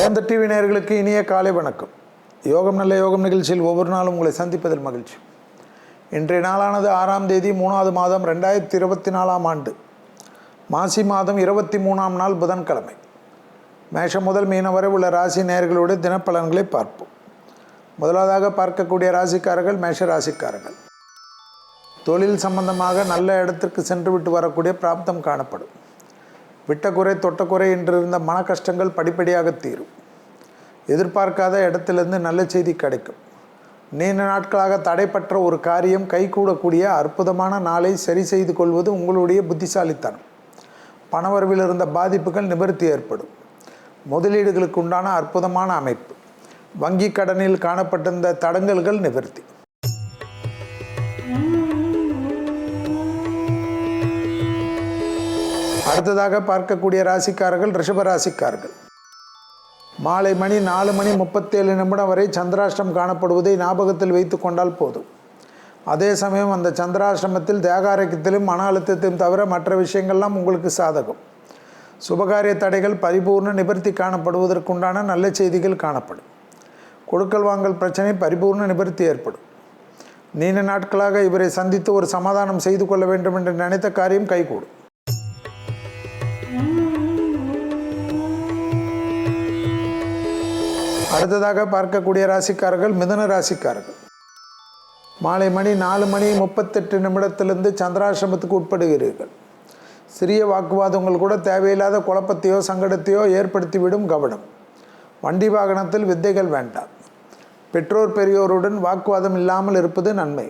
வேந்த TV நேர்களுக்கு இனிய காலை வணக்கம். யோகம் நல்ல யோகம் நிகழ்ச்சியில் ஒவ்வொரு நாளும் உங்களை சந்திப்பதில் மகிழ்ச்சி. இன்றைய நாளானது ஆறாம் தேதி மூணாவது மாதம் ரெண்டாயிரத்தி இருபத்தி நாலாம் ஆண்டு. மாசி மாதம் இருபத்தி மூணாம் நாள் புதன்கிழமை. மேஷம் முதல் மீனம் வரை உள்ள ராசி நேர்களுடைய தினப்பலன்களை பார்ப்போம். முதலாவதாக பார்க்கக்கூடிய ராசிக்காரர்கள் மேஷ ராசிக்காரர்கள். தொழில் சம்பந்தமாக நல்ல இடத்திற்கு சென்று விட்டு வரக்கூடிய பிராப்தம் காணப்படும். விட்டக்குறை தொட்டக்குறை என்றிருந்த மன கஷ்டங்கள் படிப்படியாக தீரும். எதிர்பார்க்காத இடத்திலிருந்து நல்ல செய்தி கிடைக்கும். நீண்ட நாட்களாக தடைப்பட்ட ஒரு காரியம் கைகூடக்கூடிய அற்புதமான நாளை சரி செய்து கொள்வது உங்களுடைய புத்திசாலித்தனம். பணவரவில் இருந்த பாதிப்புகள் நிவர்த்தி ஏற்படும். முதலீடுகளுக்கு உண்டான அற்புதமான அமைப்பு. வங்கி கடனில் காணப்பட்டிருந்த தடங்கல்கள் நிவர்த்தி. அடுத்ததாக பார்க்கக்கூடிய ராசிக்காரர்கள் ரிஷப ராசிக்காரர்கள். மாலை மணி நாலு மணி முப்பத்தேழு நிமிடம் வரை சந்திராஷ்டிரம் காணப்படுவதை ஞாபகத்தில் வைத்து கொண்டால் போதும். அதே சமயம் அந்த சந்திராஷ்டிரமத்தில் தேகாரக்கியத்திலும் மன அழுத்தத்தையும் தவிர மற்ற விஷயங்கள்லாம் உங்களுக்கு சாதகம். சுபகாரிய தடைகள் பரிபூர்ண நிவர்த்தி காணப்படுவதற்குண்டான நல்ல செய்திகள் காணப்படும். கொடுக்கல் வாங்கல் பிரச்சனை பரிபூர்ண நிவர்த்தி ஏற்படும். நீண்ட நாட்களாக இவரை சந்தித்து ஒரு சமாதானம் செய்து கொள்ள வேண்டும் என்று நினைத்த காரியம் கைகூடும். அடுத்ததாக பார்க்கக்கூடிய ராசிக்காரர்கள் மிதன ராசிக்காரர்கள். மாலை மணி நாலு மணி முப்பத்தெட்டு நிமிடத்திலிருந்து சந்திராசிரமத்துக்கு உட்படுகிறீர்கள். சிறிய வாக்குவாதங்கள் கூட தேவையில்லாத குழப்பத்தையோ சங்கடத்தையோ ஏற்படுத்திவிடும் கவனம். வண்டி வாகனத்தில் வித்தைகள் வேண்டாம். பெற்றோர் பெரியோருடன் வாக்குவாதம் இல்லாமல் இருப்பது நன்மை.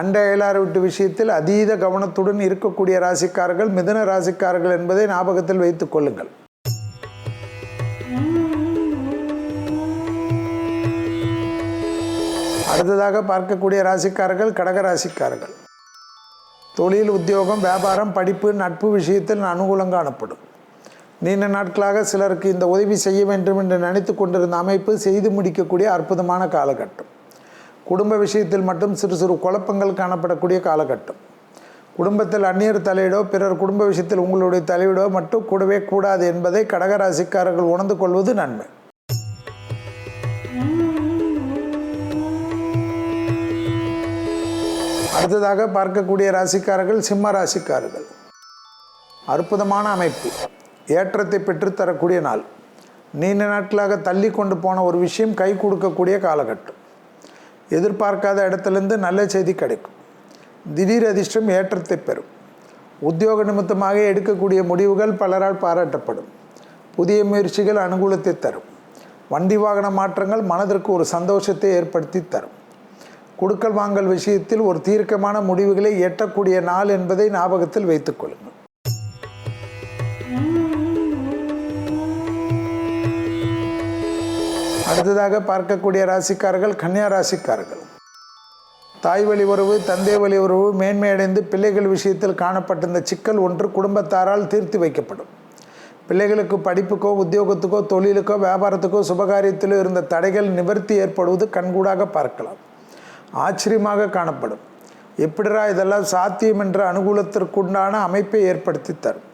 அண்ட அயலார் வீட்டு விஷயத்தில் அதீத கவனத்துடன் இருக்கக்கூடிய ராசிக்காரர்கள் மிதன ராசிக்காரர்கள் என்பதை ஞாபகத்தில் வைத்துக் கொள்ளுங்கள். அடுத்ததாக பார்க்கக்கூடிய ராசிக்காரர்கள் கடக ராசிக்காரர்கள். தொழில் உத்தியோகம் வியாபாரம் படிப்பு நட்பு விஷயத்தில் அனுகூலம் காணப்படும். நீண்ட நாட்களாக சிலருக்கு இந்த உதவி செய்ய வேண்டும் என்று நினைத்து கொண்டிருந்த அமைப்பு செய்து முடிக்கக்கூடிய அற்புதமான காலகட்டம். குடும்ப விஷயத்தில் மட்டும் சிறு சிறு குழப்பங்கள் காணப்படக்கூடிய காலகட்டம். குடும்பத்தில் அந்நியர் தலையிடோ பிறர் குடும்ப விஷயத்தில் உங்களுடைய தலையிடோ மட்டும் கூடவே கூடாது என்பதை கடகராசிக்காரர்கள் உணர்ந்து கொள்வது நன்மை. அடுத்ததாக பார்க்கக்கூடிய ராசிக்காரர்கள் சிம்ம ராசிக்காரர்கள். அற்புதமான அமைப்பு. ஏற்றத்தை பெற்றுத்தரக்கூடிய நாள். நீண்ட நாட்களாக தள்ளி கொண்டு போன ஒரு விஷயம் கை கொடுக்கக்கூடிய காலகட்டம். எதிர்பார்க்காத இடத்துலேருந்து நல்ல செய்தி கிடைக்கும். திடீர் அதிர்ஷ்டம் ஏற்றத்தை பெறும். உத்தியோக நிமித்தமாக எடுக்கக்கூடிய முடிவுகள் பலரால் பாராட்டப்படும். புதிய முயற்சிகள் அனுகூலத்தை தரும். வண்டி வாகன மாற்றங்கள் மனதிற்கு ஒரு சந்தோஷத்தை ஏற்படுத்தி தரும். கொடுக்கல் வாங்கல் விஷயத்தில் ஒரு தீர்க்கமான முடிவுகளை எட்டக்கூடிய நாள் என்பதை ஞாபகத்தில் வைத்துக் கொள்ளுங்கள். அடுத்ததாக பார்க்கக்கூடிய ராசிக்காரர்கள் கன்னியா ராசிக்காரர்கள். தாய் வழி உறவு தந்தை வழி உறவு மேன்மையடைந்து பிள்ளைகள் விஷயத்தில் காணப்பட்டிருந்த சிக்கல் ஒன்று குடும்பத்தாரால் தீர்த்து வைக்கப்படும். பிள்ளைகளுக்கு படிப்புக்கோ உத்தியோகத்துக்கோ தொழிலுக்கோ வியாபாரத்துக்கோ சுபகாரியத்திலோ இருந்த தடைகள் நிவர்த்தி ஏற்படுவது கண்கூடாக பார்க்கலாம். ஆச்சரியமாக காணப்படும். எப்படிரா இதெல்லாம் சாத்தியம் என்ற அனுகூலத்திற்குண்டான அமைப்பை ஏற்படுத்தி தரும்.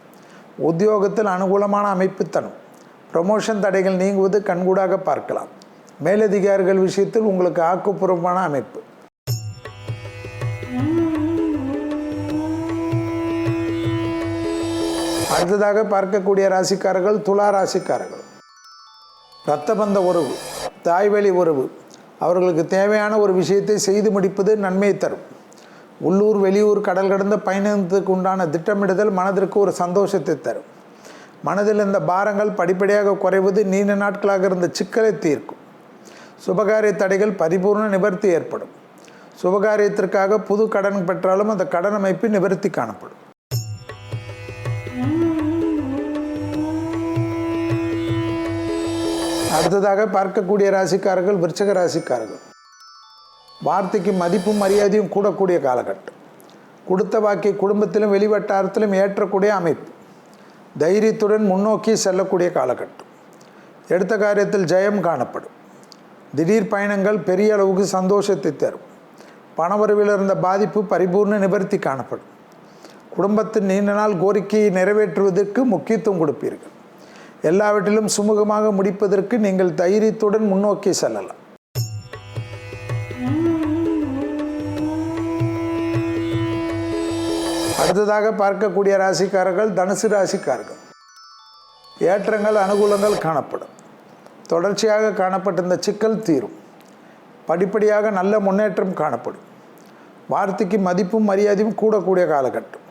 உத்தியோகத்தில் அனுகூலமான அமைப்பு தரும். ப்ரமோஷன் தடைகள் நீங்குவது கண்கூடாக பார்க்கலாம். மேலதிகாரிகள் விஷயத்தில் உங்களுக்கு ஆக்கப்பூர்வமான அமைப்பு. அடுத்ததாக பார்க்கக்கூடிய ராசிக்காரர்கள் துலா ராசிக்காரர்கள். இரத்த பந்த உறவு தாய்வழி உறவு அவர்களுக்கு தேவையான ஒரு விஷயத்தை செய்து முடிப்பது நன்மை தரும். உள்ளூர் வெளியூர் கடல் கடந்த பயணத்துக்கு உண்டான திட்டமிடுதல் மனதிற்கு ஒரு சந்தோஷத்தை தரும். மனதில் இந்த பாரங்கள் படிப்படியாக குறைவது நீண்ட நாட்களாக இருந்த சிக்கலை தீர்க்கும். சுபகாரிய தடைகள் பரிபூர்ண நிவர்த்தி ஏற்படும். சுபகாரியத்திற்காக புது கடன் பெற்றாலும் அந்த கடன் அமைப்பு நிவர்த்தி காணப்படும். அடுத்ததாக பார்க்கக்கூடிய ராசிக்காரர்கள் விருச்சக ராசிக்காரர்கள். வார்த்தைக்கு மதிப்பும் மரியாதையும் கூடக்கூடிய காலகட்டம். கொடுத்த வாக்கை குடும்பத்திலும் வெளிவட்டாரத்திலும் ஏற்றக்கூடிய அமைப்பு. தைரியத்துடன் முன்னோக்கி செல்லக்கூடிய காலகட்டம். எடுத்த காரியத்தில் ஜெயம் காணப்படும். திடீர் பயணங்கள் பெரிய அளவுக்கு சந்தோஷத்தை தரும். பணவரவில் இருந்த பாதிப்பு பரிபூர்ண நிவர்த்தி காணப்படும். குடும்பத்தின் நீண்ட நாள் கோரிக்கையை நிறைவேற்றுவதற்கு முக்கியத்துவம் கொடுப்பீர்கள். எல்லாவற்றிலும் சுமூகமாக முடிப்பதற்கு நீங்கள் தைரியத்துடன் முன்னோக்கி செல்லலாம். அடுத்ததாக பார்க்கக்கூடிய ராசிக்காரர்கள் தனுசு ராசிக்காரர்கள். ஏற்றங்கள் அனுகூலங்கள் காணப்படும். தொடர்ச்சியாக காணப்பட்டிருந்த சிக்கல் தீரும். படிப்படியாக நல்ல முன்னேற்றம் காணப்படும். வார்த்தைக்கு மதிப்பும் மரியாதையும் கூடக்கூடிய காலகட்டம்.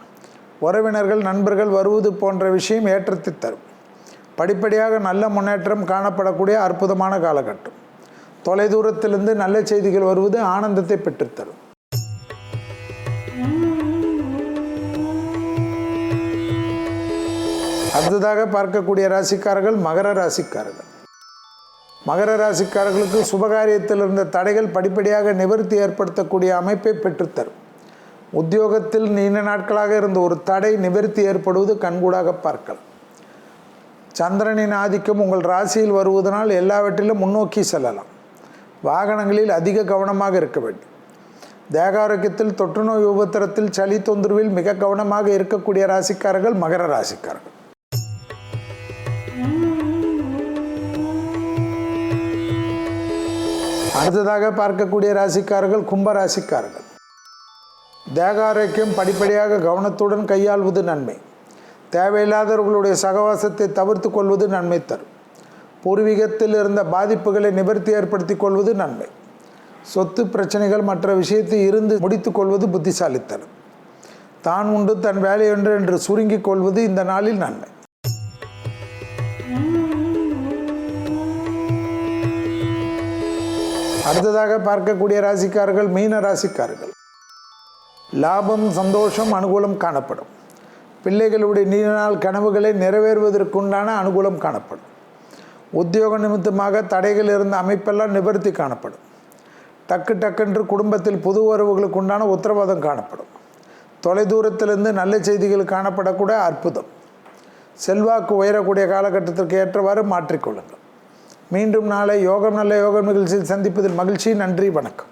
உறவினர்கள் நண்பர்கள் வருவது போன்ற விஷயம் ஏற்றத்தை தரும். படிப்படியாக நல்ல முன்னேற்றம் காணப்படக்கூடிய அற்புதமான காலகட்டம். தொலைதூரத்திலிருந்து நல்ல செய்திகள் வருவது ஆனந்தத்தை பெற்றுத்தரும். அடுத்ததாக பார்க்கக்கூடிய ராசிக்காரர்கள் மகர ராசிக்காரர்கள். மகர ராசிக்காரர்களுக்கு சுபகாரியத்தில் இருந்த தடைகள் படிப்படியாக நிவர்த்தி ஏற்படுத்தக்கூடிய அமைப்பை பெற்றுத்தரும். உத்தியோகத்தில் நீண்ட நாட்களாக இருந்த ஒரு தடை நிவர்த்தி ஏற்படுவது கண்கூடாக பார்க்கலாம். சந்திரனின் ஆதிக்கம் உங்கள் ராசியில் வருவதனால் எல்லாவற்றிலும் முன்னோக்கி செல்லலாம். வாகனங்களில் அதிக கவனமாக இருக்க வேண்டும். தேகாரோக்கியத்தில் தொற்றுநோய் உபத்திரத்தில் சளி தொந்தரவில் மிக கவனமாக இருக்கக்கூடிய ராசிக்காரர்கள் மகர ராசிக்காரர்கள். அடுத்ததாக பார்க்கக்கூடிய ராசிக்காரர்கள் கும்ப ராசிக்காரர்கள். தேகாரோக்கியம் படிப்படியாக கவனத்துடன் கையாள்வது நன்மை. தேவையில்லாதவர்களுடைய சகவாசத்தை தவிர்த்து கொள்வது நன்மை தரும். பூர்வீகத்தில் இருந்த பாதிப்புகளை நிவர்த்தி ஏற்படுத்தி கொள்வது நன்மை. சொத்து பிரச்சனைகள் மற்ற விஷயத்தை இருந்து முடித்து கொள்வது புத்திசாலித்தனம். தான் உண்டு தன் வேலையொன்று என்று சுருங்கிக் கொள்வது இந்த நாளில் நன்மை. அடுத்ததாக பார்க்கக்கூடிய ராசிக்காரர்கள் மீன ராசிக்காரர்கள். லாபம் சந்தோஷம் அனுகூலம் காணப்படும். பிள்ளைகளுடைய நீண்ட நாள் கனவுகளை நிறைவேறுவதற்குண்டான அனுகூலம் காணப்படும். உத்தியோக நிமித்தமாக தடைகள் இருந்த அமைப்பெல்லாம் நிவர்த்தி காணப்படும். டக்கு டக்கென்று குடும்பத்தில் புது உறவுகளுக்கு உண்டான உத்தரவாதம் காணப்படும். தொலைதூரத்திலிருந்து நல்ல செய்திகள் காணப்படக்கூடிய அற்புதம். செல்வாக்கு உயரக்கூடிய காலகட்டத்திற்கு ஏற்றவாறு மாற்றிக்கொள்ளுங்கள். மீண்டும் நாளை யோகம் நல்ல யோகம் நிகழ்ச்சியில் சந்திப்பதில் மகிழ்ச்சி. நன்றி வணக்கம்.